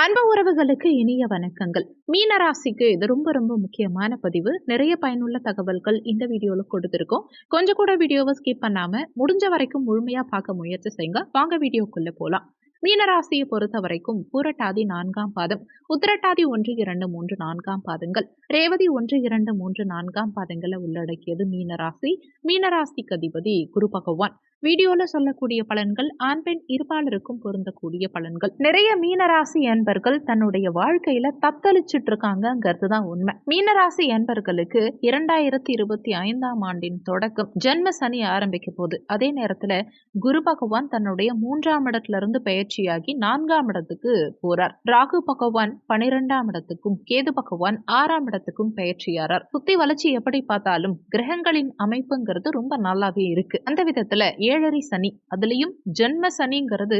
அன்பு உறவுகளுக்கு இனிய வணக்கங்கள். மீனராசிக்கு இது ரொம்ப ரொம்ப முக்கியமான பதிவு. நிறைய பயனுள்ள தகவல்கள் இந்த வீடியோவில் கொடுத்துருக்கோம். கொஞ்சம் கூட வீடியோவை ஸ்கிப் பண்ணாம முடிஞ்ச வரைக்கும் முழுமையா பார்க்க முயற்சி செய்யுங்க. வாங்க வீடியோக்குள்ள போலாம். மீனராசியை பொறுத்த வரைக்கும் பூரட்டாதி நான்காம் பாதம். உத்திரட்டாதி ஒன்று இரண்டு மூன்று நான்காம் பாதங்கள். ரேவதி ஒன்று இரண்டு மூன்று நான்காம் பாதங்களை உள்ளடக்கியது மீனராசி. மீனராசிக்கு அதிபதி குரு பகவான். வீடியோல சொல்லக்கூடிய பலன்கள் ஆண் பெண் இருபாலருக்கும் பொருந்தக்கூடிய பலன்கள். நிறைய மீனராசி என்பர்கள் தன்னுடைய வாழ்க்கையில தத்தளிச்சுட்டு இருக்காங்கிறது தான் உண்மை. மீனராசி என்பர்களுக்கு இரண்டாயிரத்தி இருபத்தி ஐந்தாம் ஆண்டின் தொடக்கம் ஜென்ம சனி ஆரம்பிக்க போகுது. அதே நேரத்துல குரு பகவான் தன்னுடைய மூன்றாம் இடத்துல இருந்து பயிற்சியாகி நான்காம் இடத்துக்கு போறார். ராகு பகவான் பனிரெண்டாம் இடத்துக்கும் கேது பகவான் ஆறாம் இடத்துக்கும் பயிற்சியாரார். சுத்தி வளர்ச்சி எப்படி பார்த்தாலும் கிரகங்களின் அமைப்புங்கிறது ரொம்ப நல்லாவே இருக்கு. அந்த விதத்துல ஏழரை சனி. அதுலேயும் ஜென்ம சனிங்கிறது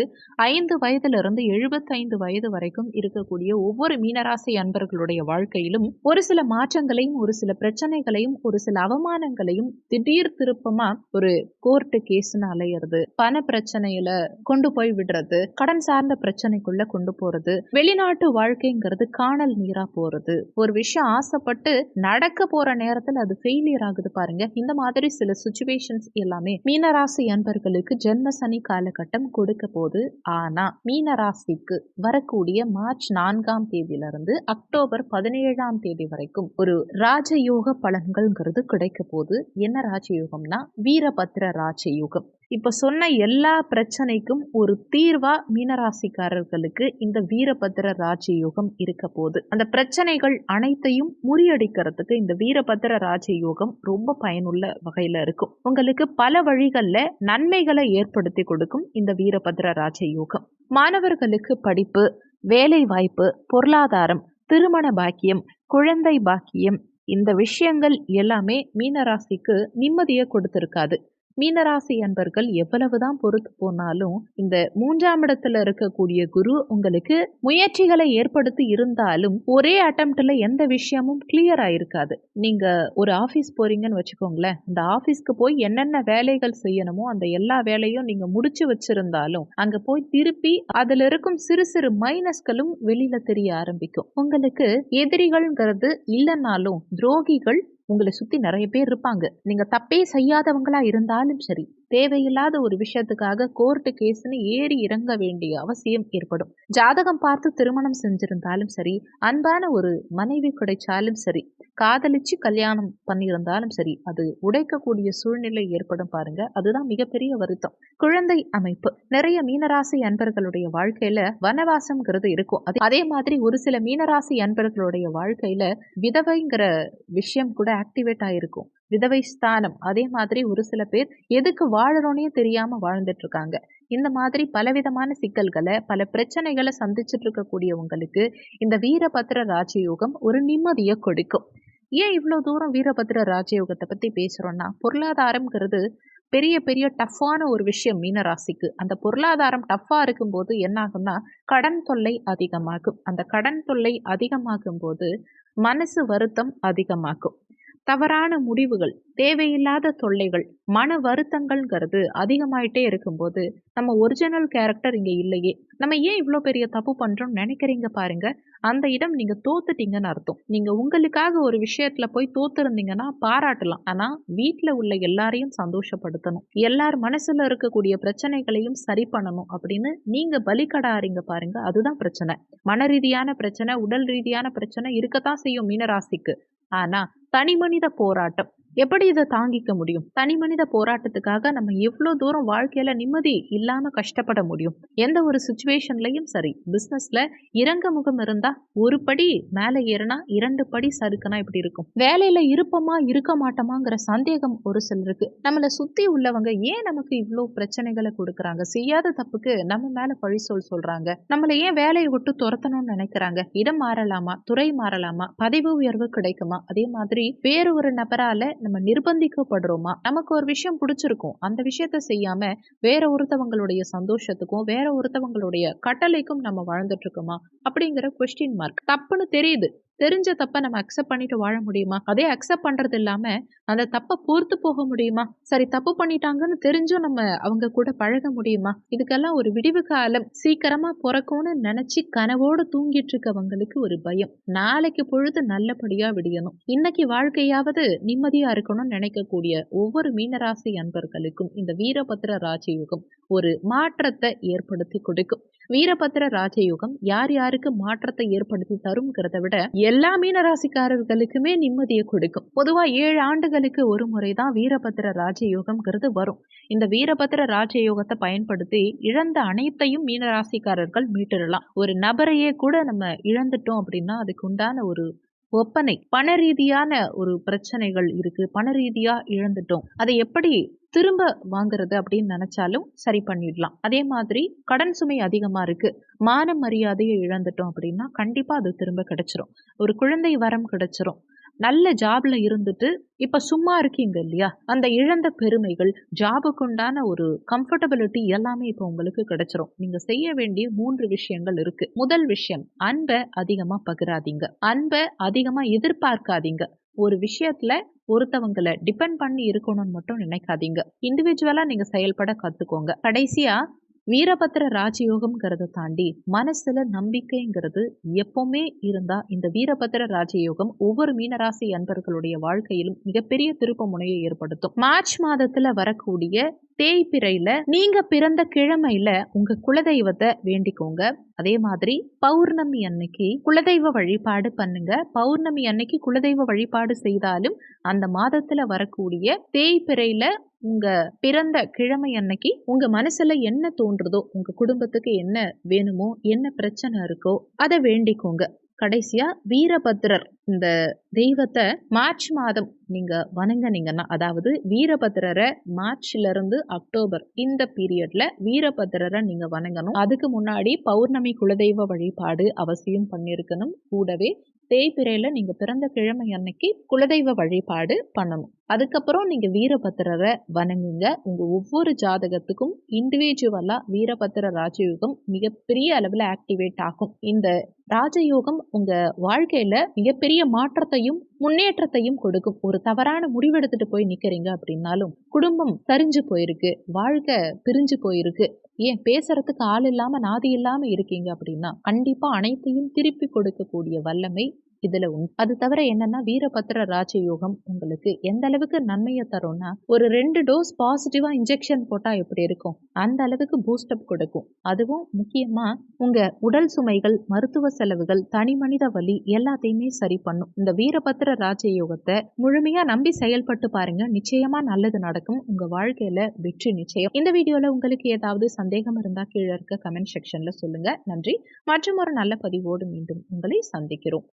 ஐந்து வயதிலிருந்து எழுபத்தைந்து வயது வரைக்கும் இருக்கக்கூடிய ஒவ்வொரு மீனராசி அன்பர்களுடைய வாழ்க்கையிலும் ஒரு சில மாற்றங்களையும் ஒரு சில பிரச்சனைகளையும் ஒரு சில அவமானங்களையும் திடீர் திருப்பமா ஒரு கோர்ட்டு கேஸ்னு அலையிறது. பண பிரச்சனையில கொண்டு போய் விடுறது. கடன் சார்ந்த பிரச்சனைக்குள்ள கொண்டு போறது. வெளிநாட்டு வாழ்க்கைங்கிறது காணல் நீரா போறது. ஒரு விஷயம் ஆசைப்பட்டு நடக்க போற நேரத்துல அது ஃபெயிலியர் ஆகுது பாருங்க. இந்த மாதிரி சில சுச்சுவேஷன்ஸ் எல்லாமே மீனராசி நண்பர்களுக்கு ஜென்ம சனி காலகட்டம் கொடுக்க போது ஆனா மீனராசிக்கு வரக்கூடிய மார்ச் நான்காம் தேதியிலிருந்து அக்டோபர் பதினேழாம் தேதி வரைக்கும் ஒரு ராஜயோக பலன்கள்ங்கிறது கிடைக்க போது என்ன ராஜயோகம்னா வீரபத்ர ராஜயோகம். இப்ப சொன்ன எல்லா பிரச்சனைக்கும் ஒரு தீர்வா மீனராசிக்காரர்களுக்கு இந்த வீரபத்ர ராஜயோகம் இருக்க போகுது. அந்த பிரச்சனைகள் அனைத்தையும் முறியடிக்கிறதுக்கு இந்த வீரபத்ர ராஜயோகம் ரொம்ப பயனுள்ள வகையில இருக்கும். உங்களுக்கு பல வழிகள்ல நன்மைகளை ஏற்படுத்தி கொடுக்கும் இந்த வீரபத்ர ராஜயோகம். மாணவர்களுக்கு படிப்பு வேலை வாய்ப்பு பொருளாதாரம் திருமண பாக்கியம் குழந்தை பாக்கியம் இந்த விஷயங்கள் எல்லாமே மீனராசிக்கு நிம்மதியை கொடுத்திருக்காது. மீனராசி அன்பர்கள் எவ்வளவுதான் பொறுத்து போனாலும் இந்த மூன்றாம் இடத்துல இருக்கக்கூடிய குரு உங்களுக்கு முயற்சிகளை ஏற்படுத்தி இருந்தாலும் ஒரே அட்டம்ப்ட்ல எந்த விஷயமும் கிளியர் ஆயிருக்காது. நீங்க ஒரு ஆபீஸ் போறீங்கன்னு வச்சுக்கோங்களேன் இந்த ஆபீஸ்க்கு போய் என்னென்ன வேலைகள் செய்யணுமோ அந்த எல்லா வேலையும் நீங்க முடிச்சு வச்சிருந்தாலும் அங்க போய் திருப்பி அதுல இருக்கும் சிறு சிறு மைனஸ்களும் வெளியில தெரிய ஆரம்பிக்கும். உங்களுக்கு எதிரிகள்ங்கிறது இல்லைன்னாலும் துரோகிகள் உங்களை சுத்தி நிறைய பேர் இருப்பாங்க. நீங்க தப்பே செய்யாதவங்களா இருந்தாலும் சரி தேவையில்லாத ஒரு விஷயத்துக்காக கோர்ட்டு கேஸ்னு ஏறி இறங்க வேண்டிய அவசியம் ஏற்படும். ஜாதகம் பார்த்து திருமணம் செஞ்சிருந்தாலும் சரி அன்பான ஒரு மனைவி கிடைச்சாலும் சரி காதலிச்சு கல்யாணம் பண்ணியிருந்தாலும் சரி அது உடைக்கக்கூடிய சூழ்நிலை ஏற்படும் பாருங்க. அதுதான் மிகப்பெரிய வருத்தம். குழந்தை அமைப்பு. நிறைய மீனராசி அன்பர்களுடைய வாழ்க்கையில வனவாசம்ங்கிறது இருக்கும். அதே அதே மாதிரி ஒரு சில மீனராசி அன்பர்களுடைய வாழ்க்கையில விதவைங்கிற விஷயம் கூட ஆக்டிவேட் ஆயிருக்கும். விதவை ஸ்தானம். அதே மாதிரி ஒரு சில பேர் எதுக்கு வாழறோன்னே தெரியாம வாழ்ந்துட்டு இருக்காங்க இந்த மாதிரி பலவிதமான சிக்கல்களை பல பிரச்சனைகளை சந்திச்சுட்டு இருக்கக்கூடியவங்களுக்கு இந்த வீரபத்ர ராஜயோகம் ஒரு நிம்மதியை கொடுக்கும். ஏன் இவ்வளோ தூரம் வீரபத்ர ராஜயோகத்தை பற்றி பேசுகிறோன்னா பொருளாதாரம்ங்கிறது பெரிய பெரிய டஃப்பான ஒரு விஷயம் மீனராசிக்கு அந்த பொருளாதாரம் டஃப்பாக இருக்கும்போது என்னாகும்னா கடன் தொல்லை அதிகமாகும். அந்த கடன் தொல்லை அதிகமாகும் போது மனசு வருத்தம் அதிகமாகும். தவறான முடிவுகள் தேவையில்லாத தொல்லைகள் மன வருத்தங்கள்ங்கிறது அதிகமாயிட்டே இருக்கும்போது நம்ம ஒரிஜினல் கேரக்டர் இங்கே இல்லையே. நம்ம ஏன் இவ்வளோ பெரிய தப்பு பண்ணுறோம் நினைக்கிறீங்க பாருங்க. அந்த இடம் நீங்கள் தோத்துட்டீங்கன்னு அர்த்தம். நீங்கள் உங்களுக்காக ஒரு விஷயத்தில் போய் தோத்துருந்தீங்கன்னா பாராட்டலாம். ஆனால் வீட்டில் உள்ள எல்லாரையும் சந்தோஷப்படுத்தணும். எல்லார் மனசில் இருக்கக்கூடிய பிரச்சனைகளையும் சரி பண்ணணும் அப்படின்னு நீங்கள் பலிக்கடாறீங்க பாருங்க. அதுதான் பிரச்சனை. மன ரீதியான பிரச்சனை உடல் ரீதியான பிரச்சனை இருக்கத்தான் செய்யும் மீனராசிக்கு. ஆனா தனி மனித போராட்டம். எப்படி இதை தாங்கிக்க முடியும்? தனி மனித போராட்டத்துக்காக நம்ம எவ்வளோ தூரம் வாழ்க்கையில் நிம்மதி இல்லாமல் கஷ்டப்பட முடியும்? எந்த ஒரு சுச்சுவேஷன்லையும் சரி. பிஸ்னஸில் இறங்க முகம் இருந்தால் ஒரு படி மேலே ஏறினா இரண்டு படி சறுக்குனா இப்படி இருக்கும். வேலையில் இருப்போமா இருக்க மாட்டோமாங்கிற சந்தேகம் ஒரு சிலருக்கு. நம்மளை சுற்றி உள்ளவங்க ஏன் நமக்கு இவ்வளோ பிரச்சனைகளை கொடுக்குறாங்க? செய்யாத தப்புக்கு நம்ம மேலே பழி சொல் சொல்கிறாங்க நம்மளை ஏன் வேலையை விட்டு துரத்தணும்னு நினைக்கிறாங்க? இடம் மாறலாமா? துறை மாறலாமா? பதவி உயர்வு கிடைக்குமா? அதே மாதிரி வேறு ஒரு நபரால் நம்ம நிர்பந்திக்கப்படுறோமா? நமக்கு ஒரு விஷயம் பிடிச்சிருக்கும். அந்த விஷயத்த செய்யாம வேற ஒருத்தவங்களுடைய சந்தோஷத்துக்கும் வேற ஒருத்தவங்களுடைய கட்டளைக்கும் நம்ம வாழ்ந்துட்டு இருக்கோமா? அப்படிங்கிற கொஸ்டின் மார்க் தப்புன்னு தெரியுது. தெரிஞ்ச தப்பை நம்ம அக்செப்ட் பண்ணிட்டு வாழ முடியுமா? அதே அக்செப்ட் பண்ணுறது இல்லாமல் அந்த தப்பை பொறுத்து போக முடியுமா? சரி தப்பு பண்ணிட்டாங்கன்னு தெரிஞ்சும் நம்ம அவங்க கூட பழக முடியுமா? இதுக்கெல்லாம் ஒரு விடிவு காலம். சீக்கிரமா பிறக்கும்னு நினைச்சு கனவோடு தூங்கிட்டு இருக்கவங்களுக்கு ஒரு பயம். நாளைக்கு பொழுது நல்லபடியா விடியணும். இன்னைக்கு வாழ்க்கையாவது நிம்மதியா இருக்கணும்னு நினைக்கக்கூடிய ஒவ்வொரு மீனராசி அன்பர்களுக்கும் இந்த வீரபத்ர ராஜயோகம் ஒரு மாற்றத்தை ஏற்படுத்தி கொடுக்கும். வீரபத்திர ராஜயோகம் யார் யாருக்கு மாற்றத்தை ஏற்படுத்தி தரும்ங்கிறத விட எல்லா மீனராசிக்காரர்களுக்குமே நிம்மதியை கொடுக்கும். பொதுவா ஏழு ஆண்டுகளுக்கு ஒரு முறைதான் வீரபத்திர ராஜயோகம்ங்கிறது வரும். இந்த வீரபத்திர ராஜயோகத்தை பயன்படுத்தி இழந்த அனைத்தையும் மீனராசிக்காரர்கள் மீட்டுடலாம். ஒரு நபரையே கூட நம்ம இழந்துட்டோம் அப்படின்னா அதுக்கு உண்டான ஒரு ஒப்பனை பண ரீதியான ஒரு பிரச்சனைகள் இருக்கு. பண ரீதியா இழந்துட்டோம். அதை எப்படி திரும்ப வாங்குறது அப்படின்னு நினைச்சாலும் சரி பண்ணிடலாம். அதே மாதிரி கடன் சுமை அதிகமா இருக்கு. மான மரியாதையை இழந்துட்டோம் அப்படின்னா கண்டிப்பா அது திரும்ப கிடைச்சிரும். ஒரு குழந்தை வரம் கிடைச்சிரும். நல்ல ஜாப்ல இருந்துட்டு இப்ப சும்மா இருக்கீங்க இல்லையா? அந்த இழந்த பெருமைகள் ஜாபுக்கு உண்டான ஒரு கம்ஃபர்டபிலிட்டி எல்லாமே இப்போ உங்களுக்கு கிடைச்சிரும். நீங்க செய்ய வேண்டிய மூன்று விஷயங்கள் இருக்கு. முதல் விஷயம் அன்பை அதிகமா பகிராதீங்க. அன்பை அதிகமா எதிர்பார்க்காதீங்க. ஒரு விஷயத்துல ஒருத்தவங்களை டிபெண்ட் பண்ணி இருக்கணும்னு மட்டும் நினைக்காதீங்க. இண்டிவிஜுவலா நீங்க செயல்பட கத்துக்கோங்க. கடைசியா வீரபத்திர ராஜயோகம்ங்கிறத தாண்டி மனசுல நம்பிக்கைங்கிறது எப்பவுமே இருந்தா இந்த வீரபத்திர ராஜயோகம் ஒவ்வொரு மீனராசி அன்பர்களுடைய வாழ்க்கையிலும் மிகப்பெரிய திருப்ப முனையை ஏற்படுத்தும். மார்ச் மாதத்துல வரக்கூடிய தேய்பிறையில நீங்க பிறந்த கிழமையில உங்க குலதெய்வத்தை வேண்டிக்கோங்க. அதே மாதிரி பௌர்ணமி அன்னைக்கு குலதெய்வ வழிபாடு பண்ணுங்க. பௌர்ணமி அன்னைக்கு குலதெய்வ வழிபாடு செய்தாலும் அந்த மாதத்துல வரக்கூடிய தேய்பிறையில உங்கள் பிறந்த கிழமை அன்னைக்கு உங்கள் மனசில் என்ன தோன்றுதோ உங்கள் குடும்பத்துக்கு என்ன வேணுமோ என்ன பிரச்சனை இருக்கோ அதை வேண்டிக்கோங்க. கடைசியா வீரபத்ரர் இந்த தெய்வத்தை மார்ச் மாதம் நீங்க வணங்கினீங்கன்னா அதாவது வீரபத்ரரை மார்ச்ல இருந்து அக்டோபர் இந்த பீரியட்ல வீரபத்ரரை நீங்க வணங்கணும். அதுக்கு முன்னாடி பௌர்ணமி குலதெய்வ வழிபாடு அவசியம் பண்ணியிருக்கணும் கூடவே தேய்பிரையில நீங்க பிறந்த கிழமை அன்னைக்கு குலதெய்வ வழிபாடு பண்ணணும். அதுக்கப்புறம் நீங்கள் வீரபத்திரரை வணங்குங்க. உங்கள் ஒவ்வொரு ஜாதகத்துக்கும் இண்டிவிஜுவலாக வீரபத்திர ராஜயோகம் மிகப்பெரிய அளவில் ஆக்டிவேட் ஆகும். இந்த ராஜயோகம் உங்கள் வாழ்க்கையில் மிகப்பெரிய மாற்றத்தையும் முன்னேற்றத்தையும் கொடுக்கும். ஒரு தவறான முடிவெடுத்துட்டு போய் நிற்கிறீங்க அப்படின்னாலும் குடும்பம் சரிஞ்சு போயிருக்கு. வாழ்க்கை பிரிஞ்சு போயிருக்கு. ஏன்? பேசுறதுக்கு ஆள் இல்லாமல் நாதி இல்லாமல் இருக்கீங்க அப்படின்னா கண்டிப்பாக அனைத்தையும் திருப்பி கொடுக்கக்கூடிய வல்லமை இதுல உண்டு அது தவிர என்னன்னா வீரபத்ர ராஜயோகம் உங்களுக்கு எந்த அளவுக்கு நன்மையை தரும்னா ஒரு ரெண்டு டோஸ் பாசிட்டிவா இன்ஜெக்ஷன் போட்டா எப்படி இருக்கும்? அந்த அளவுக்கு பூஸ்டப் கொடுக்கும். அதுவும் முக்கியமா உங்க உடல் சுமைகள் மருத்துவ செலவுகள் தனி மனித வலி எல்லாத்தையுமே சரி பண்ணும். இந்த வீரபத்ர ராஜயோகத்தை முழுமையா நம்பி செயல்பட்டு பாருங்க. நிச்சயமா நல்லது நடக்கும். உங்க வாழ்க்கையில வெற்றி நிச்சயம். இந்த வீடியோல உங்களுக்கு ஏதாவது சந்தேகம் இருந்தா கீழே இருக்க கமெண்ட் செக்ஷன்ல சொல்லுங்க. நன்றி. மற்றும் ஒரு நல்ல பதிவோடு மீண்டும் உங்களை சந்திக்கிறோம்.